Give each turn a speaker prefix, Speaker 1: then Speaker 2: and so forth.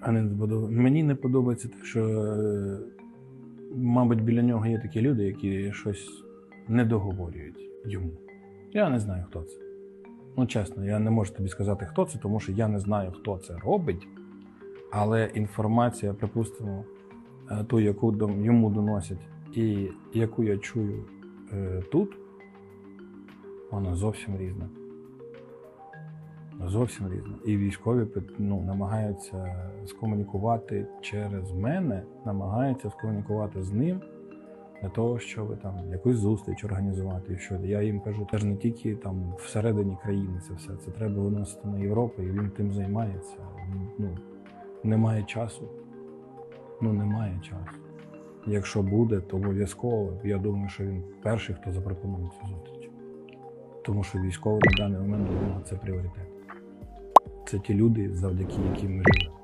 Speaker 1: А не подобається. Мені не подобається те, що, е, мабуть, біля нього є такі люди, які щось не договорюють йому. Я не знаю, хто це. Ну, чесно, я не можу тобі сказати, хто це, тому що я не знаю, хто це робить. Але інформація, припустимо, е, ту, яку йому доносять, і яку я чую е, тут, вона зовсім різна. Зовсім різна. І військові ну, намагаються скомунікувати через мене, намагаються скомунікувати з ним для того, щоб там якусь зустріч організувати. І що я їм кажу, теж не тільки там всередині країни це все. Це треба виносити на Європу, і він тим займається. Ну, немає часу. Ну, немає часу. Якщо буде, то обов'язково. Я думаю, що він перший, хто запропонує цю зустріч. Тому що військовий на даний момент для нього це пріоритет. Це ті люди, завдяки яким ми живемо.